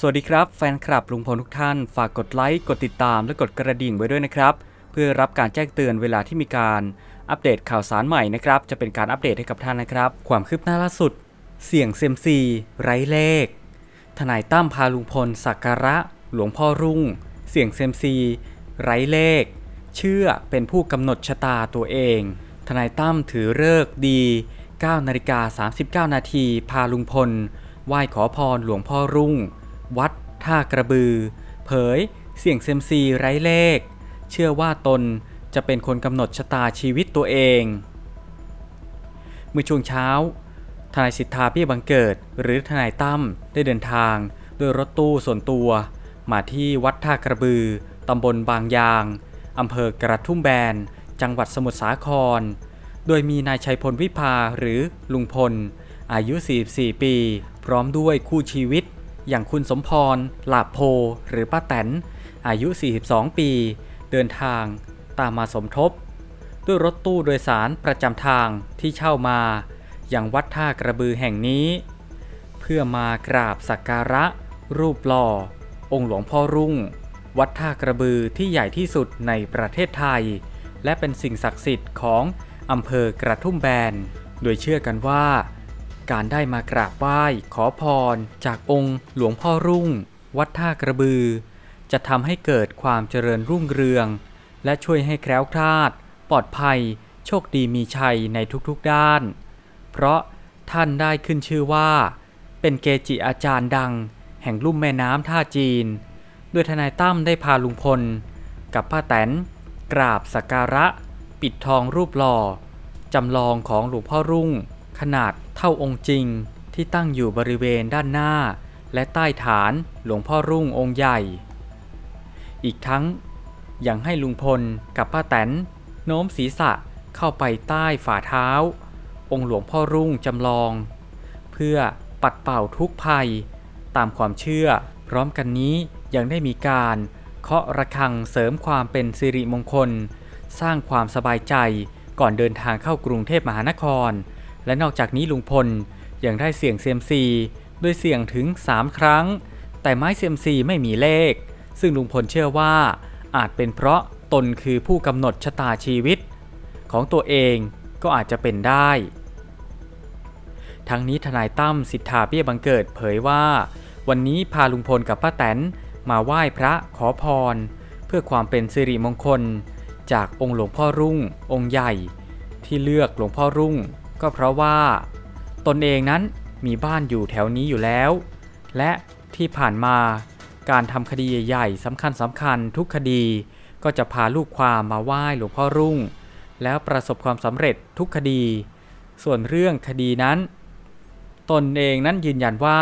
สวัสดีครับแฟนคลับลุงพลทุกท่าน ฝากกดไลค์ กดติดตามและกดกระดิ่งไว้ด้วยนะครับ เพื่อรับการแจ้งเตือนเวลาที่มีการอัปเดตข่าวสารใหม่นะครับ จะเป็นการอัปเดตให้กับท่านนะครับ ความคืบหน้าล่าสุด เสี่ยงเซมซีไร้เลข ทนายตั้มพาลุงพลสักการะ หลวงพ่อรุ่ง เสี่ยงเซมซีไร้เลข เชื่อเป็นผู้กำหนดชะตาตัวเอง ทนายตั้มถือเลิกดี9นาฬิกา39นาทีพาลุงพลไหว้ขอพรหลวงพ่อรุ่ง วัดท่ากระบือ เผย เสี่ยงเซมซีไร้เลข เชื่อว่าตนจะเป็นคนกำหนดชะตาชีวิตตัวเอง เมื่อช่วงเช้า ทนายสิทธาเบี้ยบังเกิด หรือทนายตั้มได้เดินทางด้วยรถตู้ส่วนตัว มาที่วัดท่ากระบือ ตำบลบางยาง อำเภอกระทุ่มแบน จังหวัดสมุทรสาคร โดยมีนายชัยพลวิภาหรือลุงพล อายุ 44 ปี พร้อมด้วยคู่ชีวิต อย่างคุณสมพร หลาโพ หรือป้าแตน อายุ 42 ปี เดินทาง ตามมาสมทบ ด้วยรถตู้โดยสารประจำทางที่เช่ามาอย่างวัดท่ากระบือแห่งนี้ เพื่อมากราบสักการะ รูปหล่อ องค์หลวงพ่อรุ่ง วัดท่ากระบือที่ใหญ่ที่สุดในประเทศไทย และเป็นสิ่งศักดิ์สิทธิ์ของอำเภอกระทุ่มแบน โดยเชื่อกันว่า การได้มากราบไหว้ ขอพร จากองค์ หลวงพ่อรุ่ง วัดท่ากระบือ จะทำให้เกิดความเจริญรุ่งเรือง และช่วยให้แคล้วคลาด ปลอดภัย โชคดีมีชัยในทุกๆด้าน เพราะท่านได้ขึ้นชื่อว่า เป็นเกจิอาจารย์ดัง แห่งลุ่มแม่น้ำท่าจีนโดยทนายตั้มได้พาลุงพล กับป้าแตน กราบสักการะ ปิดทองรูปหล่อจำลองของหลวงพ่อรุ่ง ขนาดเท่าองค์จริงที่ตั้งอยู่บริเวณด้านหน้า และใต้ฐานหลวงพ่อรุ่งองค์ใหญ่ อีกทั้งยังให้ลุงพลกับป้าแตนโน้มศีรษะเข้าไปใต้ฝ่าเท้า องค์หลวงพ่อรุ่งจำลอง เพื่อปัดเป่าทุกภัย ตามความเชื่อ พร้อมกันนี้ยังได้มีการเคาะระฆังเสริมความเป็นสิริมงคล สร้างความสบายใจก่อนเดินทางเข้ากรุงเทพมหานคร และนอกจากนี้ลุงพลยังได้เสี่ยงเซียมซีด้วยเสี่ยงถึง 3 ครั้ง แต่ไม้เซียมซีไม่มีเลข ซึ่งลุงพลเชื่อว่า อาจเป็นเพราะตนคือผู้กำหนดชะตาชีวิต ของตัวเองก็อาจจะเป็นได้ ทั้งนี้ทนายตั้มสิทธาเบี้ยบังเกิดเผยว่า วันนี้พาลุงพลกับป้าแตนมาไหว้พระขอพร เพื่อความเป็นสิริมงคล จากองค์หลวงพ่อรุ่ง องค์ใหญ่ ที่เลือกหลวงพ่อรุ่ง ก็เพราะว่า ตนเองนั้นมีบ้านอยู่แถวนี้อยู่แล้ว และที่ผ่านมาการทำคดีใหญ่ๆสำคัญสำคัญทุกคดี ก็จะพาลูกความมาไหว้หลวงพ่อรุ่ง แล้วประสบความสำเร็จทุกคดี ส่วนเรื่องคดีนั้น ตนเองนั้นยืนยันว่า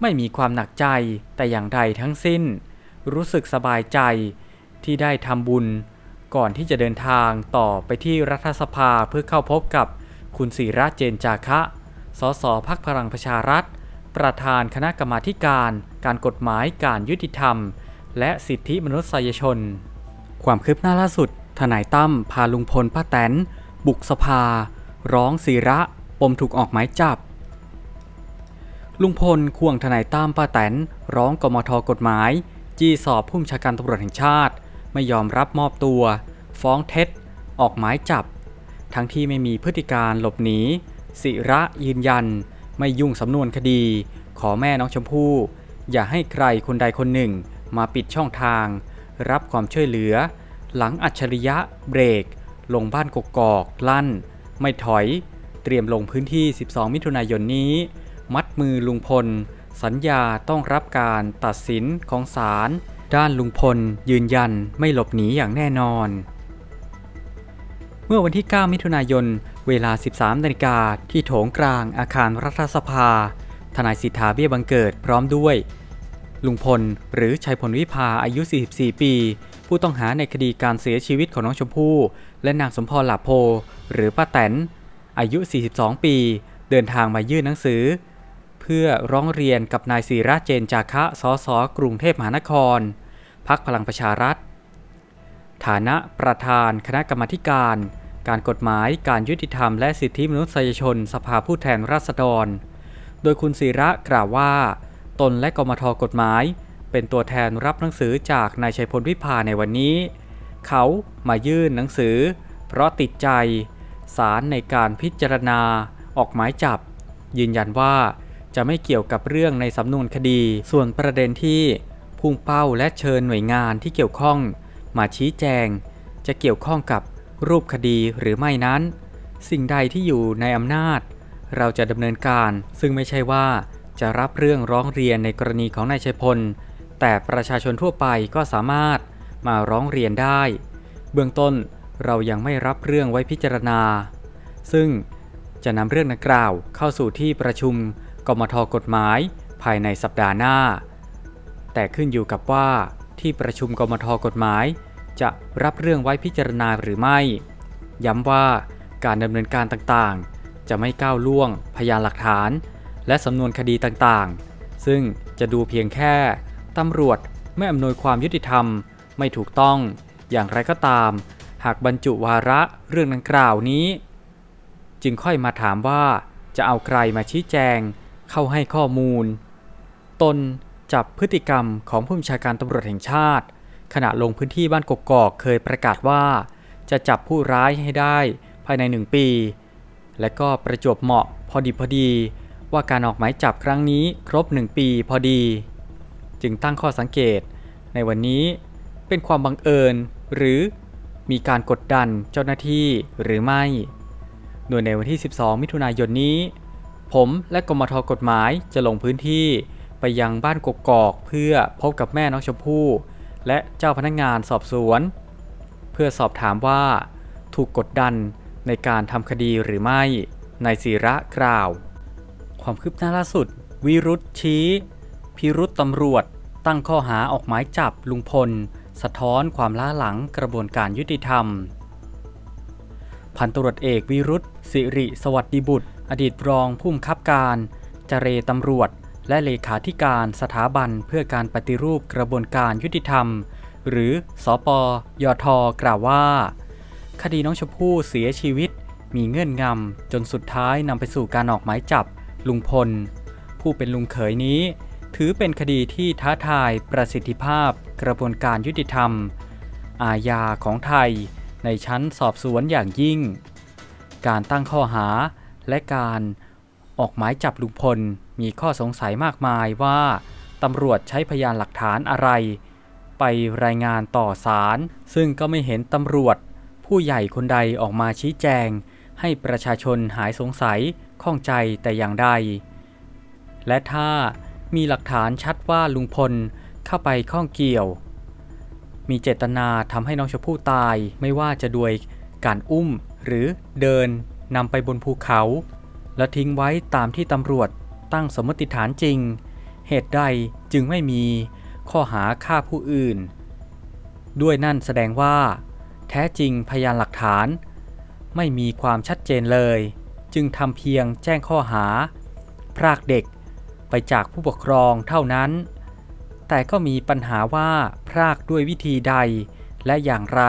ไม่มีความหนักใจแต่อย่างใดทั้งสิ้น รู้สึกสบายใจที่ได้ทำบุญ ก่อนที่จะเดินทางต่อไปที่รัฐสภาเพื่อเข้าพบกับ คุณศิระเจนจาคะ สสพักพลังประชารัฐ ประธานคณะกรรมาการ การกฎหมายการยุติธรรม และสิทธิมนุษยชน ความคืบหน้าล่าสุด ทนายตั้มพาลุงพลป้าแตน บุกสภา ร้องศิระ ปมถูกออกหมายจับ ลุงพลควงทนายตั้มป้าแตน ร้องกมทกฎหมาย จี้สอบผู้บัญชาการตำรวจแห่งชาติ ไม่ยอมรับมอบตัว ฟ้องเท็จ ออกหมายจับ ทั้งที่ไม่มีพฤติการหลบหนีศิระยืนยัน ไม่ยุ่งสำนวนคดี ขอแม่น้องชมพู่ อย่าให้ใครคนใดคนหนึ่ง มาปิดช่องทาง รับความช่วยเหลือ หลังอัจฉริยะเบรก ลงบ้านกกอกลั่น ไม่ถอย เตรียมลงพื้นที่ 12 มิถุนายนนี้ มัดมือลุงพล สัญญาต้องรับการตัดสินของศาลด้านลุงพลยืนยันไม่หลบหนีอย่างแน่นอน เมื่อวันที่ 9 มิถุนายน เวลา 13นาฬิกาที่โถงกลางอาคารรัฐสภา ทนายสิทธาเบี้ยบังเกิดพร้อมด้วย ลุงพล หรือชัยพลวิภาอายุ 44 ปี ผู้ต้องหาในคดีการเสียชีวิตของน้องชมพู่ และนางสมพรหลาโพ หรือป้าแตน อายุ 42 ปี เดินทางมายื่นหนังสือ เพื่อร้องเรียนกับนายศิระเจนจาคะสสกรุงเทพมหานครพักพลังประชารัฐ ฐานะประธานคณะกรรมาการ การกฎหมาย การยุติธรรมและสิทธิมนุษยชน สภาผู้แทนราษฎร โดยคุณศิระกล่าวว่า ตนและกมทกฎหมาย เป็นตัวแทนรับหนังสือจากนายชัยพลวิพาในวันนี้ เขามายื่นหนังสือ เพราะติดใจสารในการพิจารณา ออกหมายจับ ยืนยันว่าจะไม่เกี่ยวกับเรื่องในสำนวนคดี ส่วนประเด็นที่พุ่งเป้าและเชิญหน่วยงานที่เกี่ยวข้อง มาชี้แจง จะเกี่ยวข้องกับ รูปคดีหรือไม่นั้น สิ่งใดที่อยู่ในอำนาจ เราจะดำเนินการ ซึ่งไม่ใช่ว่าจะรับเรื่องร้องเรียนในกรณีของนายชัยพล แต่ประชาชนทั่วไปก็สามารถมาร้องเรียนได้ เบื้องต้นเรายังไม่รับเรื่องไว้พิจารณา ซึ่งจะนำเรื่องดังกล่าวเข้าสู่ที่ประชุมกมทกฎหมายภายในสัปดาห์หน้า แต่ขึ้นอยู่กับว่าที่ประชุมกมทกฎหมาย จะรับเรื่องไว้พิจารณาหรือไม่ ย้ำว่าการดำเนินการต่างๆ จะไม่ก้าวล่วง พยานหลักฐาน และสำนวนคดีต่างๆ ซึ่งจะดูเพียงแค่ตำรวจไม่อำนวยความยุติธรรมไม่ถูกต้อง อย่างไรก็ตาม หากบรรจุวาระเรื่องดังกล่าวนี้ จึงค่อยมาถามว่าจะเอาใครมาชี้แจง เข้าให้ข้อมูล ตนจับพฤติกรรมของผู้บัญชาการตำรวจแห่งชาติ ขณะลงพื้นที่บ้านกกอกเคยประกาศว่า จะจับผู้ร้ายให้ได้ภายในหนึ่งปี และก็ประจวบเหมาะพอดีพอดี ว่าการออกหมายจับครั้งนี้ครบหนึ่งปีพอดี จึงตั้งข้อสังเกต ในวันนี้เป็นความบังเอิญหรือมีการกดดันเจ้าหน้าที่หรือไม่ โดยในวันที่ 12 มิถุนายนนี้ ผมและกมทกฎหมายจะลงพื้นที่ไปยังบ้านกกอกเพื่อพบกับแม่น้องชมพู่ และเจ้าพนักงานสอบสวน เพื่อสอบถามว่าถูกกดดันในการทำคดีหรือไม่ในศิระกล่าว ความคืบหน้าล่าสุด วิรุธชี้ พิรุธตำรวจตั้งข้อหาออกหมายจับลุงพล สะท้อนความล้าหลังกระบวนการยุติธรรม พันตรวจเอกวิรุธสิริสวัสดิบุตร อดีตรองผู้บังคับการจเรตำรวจ และเลขาธิการสถาบันเพื่อการปฏิรูปกระบวนการยุติธรรม หรือสอปยทกล่าวว่า คดีน้องชมพู่เสียชีวิต มีเงื่อนงำจนสุดท้ายนำไปสู่การออกหมายจับลุงพล ผู้เป็นลุงเขยนี้ ถือเป็นคดีที่ท้าทายประสิทธิภาพกระบวนการยุติธรรม อาญาของไทย ในชั้นสอบสวนอย่างยิ่ง การตั้งข้อหาและการ ออกหมายจับลุงพลมีข้อสงสัยมากมายว่าตำรวจใช้พยานหลักฐานอะไร ไปรายงานต่อศาลซึ่งก็ไม่เห็นตำรวจ ผู้ใหญ่คนใดออกมาชี้แจง ให้ประชาชนหายสงสัยข้องใจแต่อย่างใด และถ้ามีหลักฐานชัดว่าลุงพลเข้าไปข้องเกี่ยว มีเจตนาทำให้น้องชมพู่ตายไม่ว่าจะด้วยการอุ้มหรือเดินนำไปบนภูเขา และทิ้งไว้ตามที่ตำรวจตั้งสมมติฐานจริง เหตุใดจึงไม่มีข้อหาฆ่าผู้อื่น ด้วยนั่นแสดงว่า แท้จริงพยานหลักฐาน ไม่มีความชัดเจนเลย จึงทำเพียงแจ้งข้อหา พรากเด็กไปจากผู้ปกครองเท่านั้น แต่ก็มีปัญหาว่าพรากด้วยวิธีใดและอย่างไร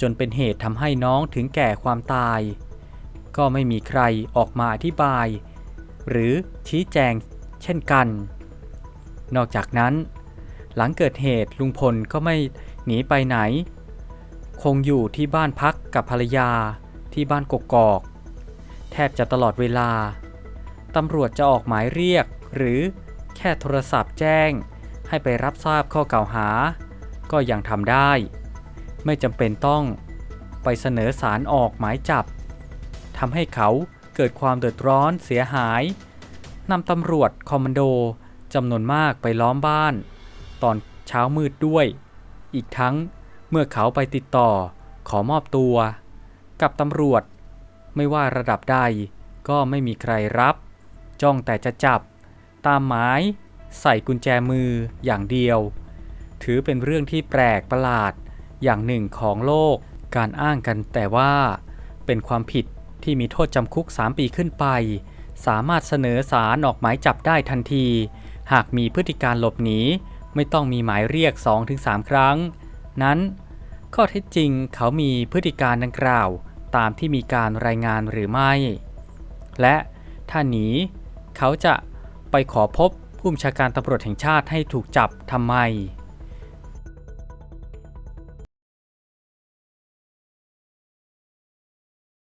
จนเป็นเหตุทำให้น้องถึงแก่ความตาย ก็ไม่มีใครออกมาอธิบาย หรือชี้แจงเช่นกัน นอกจากนั้น หลังเกิดเหตุลุงพลก็ไม่หนีไปไหน คงอยู่ที่บ้านพักกับภรรยาที่บ้านกกอก แทบจะตลอดเวลา ตำรวจจะออกหมายเรียก หรือแค่โทรศัพท์แจ้ง ให้ไปรับทราบข้อกล่าวหา ก็ยังทำได้ ไม่จำเป็นต้องไปเสนอสารออกหมายจับ ทำให้เขาเกิดความเดือดร้อนเสียหายนำตำรวจคอมมานโดจำนวนมากไปล้อมบ้าน ตอนเช้ามืดด้วย อีกทั้งเมื่อเขาไปติดต่อขอมอบตัว กับตำรวจ ไม่ว่าระดับใดก็ไม่มีใครรับ จ้องแต่จะจับ ตามหมายใส่กุญแจมืออย่างเดียว ถือเป็นเรื่องที่แปลกประหลาดอย่างหนึ่งของโลก การอ้างกันแต่ว่าเป็นความผิด ที่มีโทษจำคุก 3 ปีขึ้นไป สามารถเสนอสารออกหมายจับได้ทันที หากมีพฤติการหลบหนีไม่ต้องมีหมายเรียก 2-3 ครั้ง นั้น ข้อเท็จจริงเขามีพฤติการดังกล่าว ตามที่มีการรายงานหรือไม่ และถ้าหนี เขาจะไปขอพบผู้บัญชาการตำรวจแห่งชาติให้ถูกจับทำไม